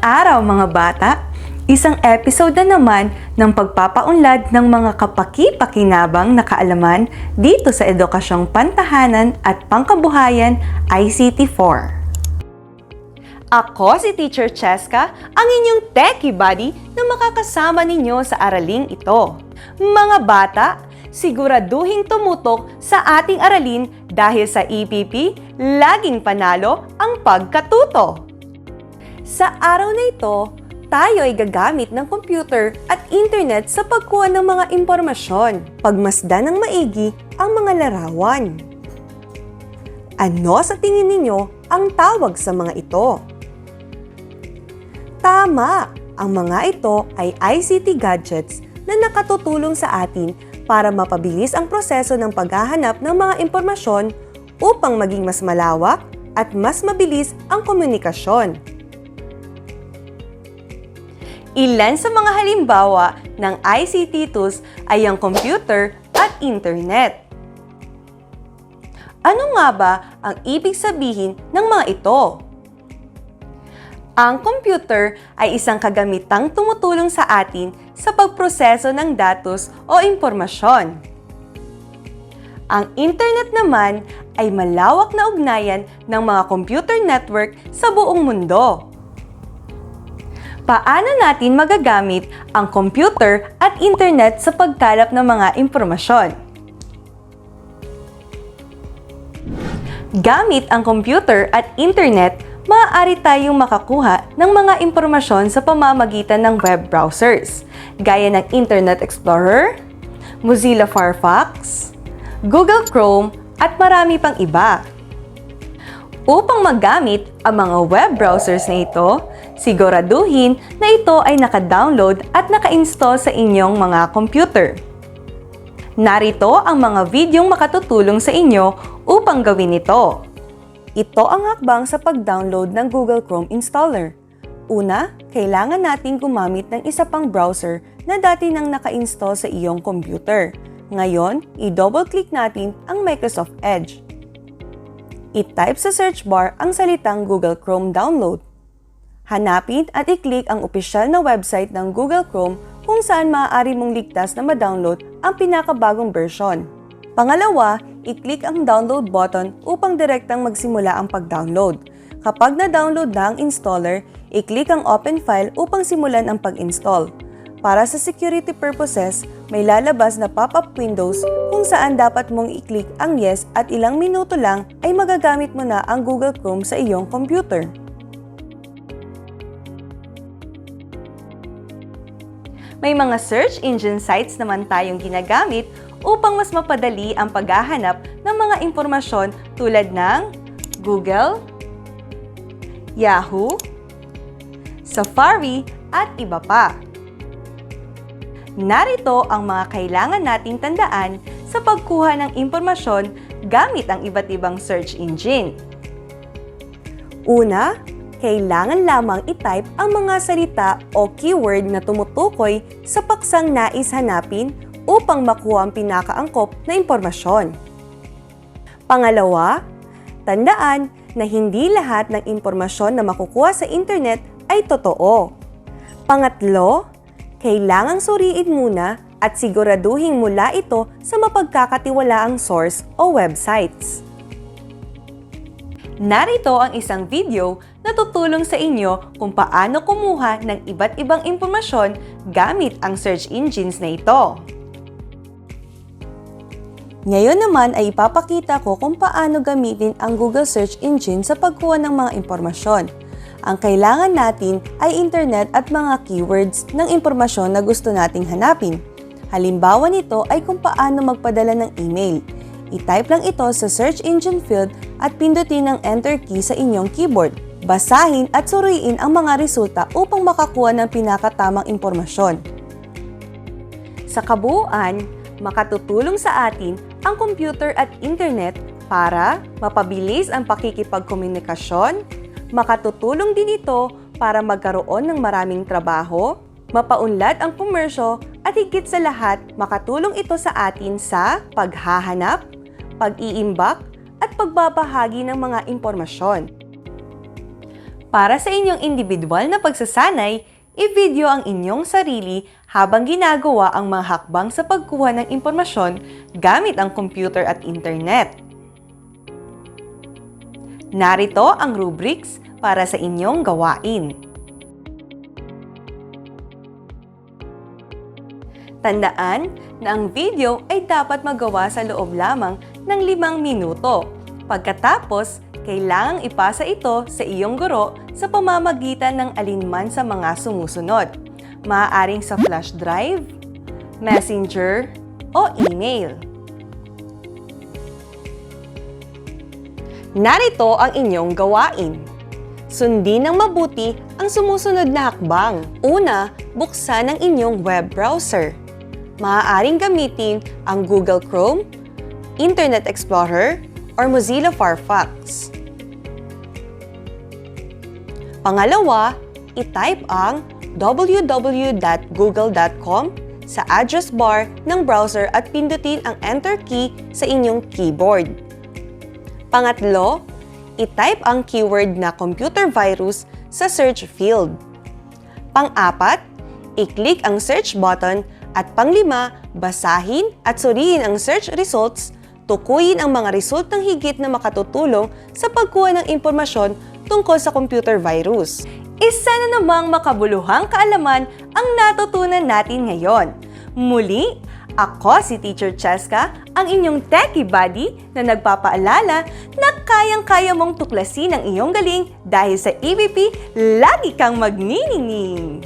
araw mga bata! Isang episode na naman ng pagpapaunlad ng mga kapaki-pakinabang na kaalaman dito sa Edukasyong Pantahanan at Pangkabuhayan ICT4. Ako si Teacher Cheska, ang inyong techie buddy na makakasama ninyo sa araling ito. Mga bata, siguraduhin tumutok sa ating aralin dahil sa EPP, laging panalo ang pagkatuto. Sa araw na ito, tayo ay gagamit ng computer at internet sa pagkuha ng mga impormasyon, pagmasdan ng maigi ang mga larawan. Ano sa tingin ninyo ang tawag sa mga ito? Tama! Ang mga ito ay ICT gadgets na nakatutulong sa atin para mapabilis ang proseso ng paghahanap ng mga impormasyon upang maging mas malawak at mas mabilis ang komunikasyon. Ilan sa mga halimbawa ng ICT tools ay ang computer at internet. Ano nga ba ang ibig sabihin ng mga ito? Ang computer ay isang kagamitang tumutulong sa atin sa pagproseso ng datos o impormasyon. Ang internet naman ay malawak na ugnayan ng mga computer network sa buong mundo. Paano natin magagamit ang computer at internet sa pagkalap ng mga impormasyon? Gamit ang computer at internet, maaari tayong makakuha ng mga impormasyon sa pamamagitan ng web browsers, gaya ng Internet Explorer, Mozilla Firefox, Google Chrome, at marami pang iba. Upang magamit ang mga web browsers na ito, siguraduhin na ito ay naka-download at naka-install sa inyong mga computer. Narito ang mga videong makatutulong sa inyo upang gawin ito. Ito ang hakbang sa pag-download ng Google Chrome installer. Una, kailangan nating gumamit ng isa pang browser na dati nang naka-install sa iyong computer. Ngayon, i-double-click natin ang Microsoft Edge. I-type sa search bar ang salitang Google Chrome Download. Hanapin at i-click ang opisyal na website ng Google Chrome kung saan maaari mong ligtas na ma-download ang pinakabagong version. Pangalawa, i-click ang download button upang direktang magsimula ang pag-download. Kapag na-download na ang installer, i-click ang open file upang simulan ang pag-install. Para sa security purposes, may lalabas na pop-up windows kung saan dapat mong i-click ang yes at ilang minuto lang ay magagamit mo na ang Google Chrome sa iyong computer. May mga search engine sites naman tayong ginagamit upang mas mapadali ang paghahanap ng mga impormasyon tulad ng Google, Yahoo, Safari, at iba pa. Narito ang mga kailangan nating tandaan sa pagkuha ng impormasyon gamit ang iba't ibang search engine. Una, kailangan lamang i-type ang mga salita o keyword na tumutukoy sa paksang nais hanapin upang makuha ang pinakaangkop na impormasyon. Pangalawa, tandaan na hindi lahat ng impormasyon na makukuha sa internet ay totoo. Pangatlo, kailangang suriin muna at siguraduhin mula ito sa mapagkakatiwalaang source o websites. Narito ang isang video na tutulong sa inyo kung paano kumuha ng iba't ibang impormasyon gamit ang search engines na ito. Ngayon naman ay ipapakita ko kung paano gamitin ang Google Search Engine sa pagkuha ng mga impormasyon. Ang kailangan natin ay internet at mga keywords ng impormasyon na gusto nating hanapin. Halimbawa nito ay kung paano magpadala ng email. I-type lang ito sa search engine field at pindutin ang enter key sa inyong keyboard. Basahin at suriin ang mga resulta upang makakuha ng pinakatamang impormasyon. Sa kabuuan, makatutulong sa atin ang computer at internet para mapabilis ang pakikipagkomunikasyon, makatutulong din ito para magkaroon ng maraming trabaho, mapaunlad ang komersyo at higit sa lahat, makatulong ito sa atin sa paghahanap, pag-iimbak at pagbabahagi ng mga impormasyon. Para sa inyong individual na pagsasanay, i-video ang inyong sarili habang ginagawa ang mga hakbang sa pagkuha ng impormasyon gamit ang computer at internet. Narito ang rubrics para sa inyong gawain. Tandaan na ang video ay dapat magawa sa loob lamang ng limang minuto. Pagkatapos, kailangang ipasa ito sa iyong guro sa pamamagitan ng alinman sa mga sumusunod. Maaaring sa flash drive, messenger, o email. Narito ang inyong gawain. Sundin ng mabuti ang sumusunod na hakbang. Una, buksan ang inyong web browser. Maaaring gamitin ang Google Chrome, Internet Explorer, or Mozilla Firefox. Pangalawa, i-type ang www.google.com sa address bar ng browser at pindutin ang Enter key sa inyong keyboard. Pangatlo, i-type ang keyword na computer virus sa search field. Pang-apat, i-click ang search button at panglima, basahin at suriin ang search results, tukuyin ang mga result ng higit na makatutulong sa pagkuha ng impormasyon tungkol sa computer virus. Isa na namang makabuluhang kaalaman ang natutunan natin ngayon. Muli, ako si Teacher Cheska, ang inyong techie buddy na nagpapaalala na kayang-kaya mong tuklasin ang iyong galing dahil sa EVP, lagi kang magniningning.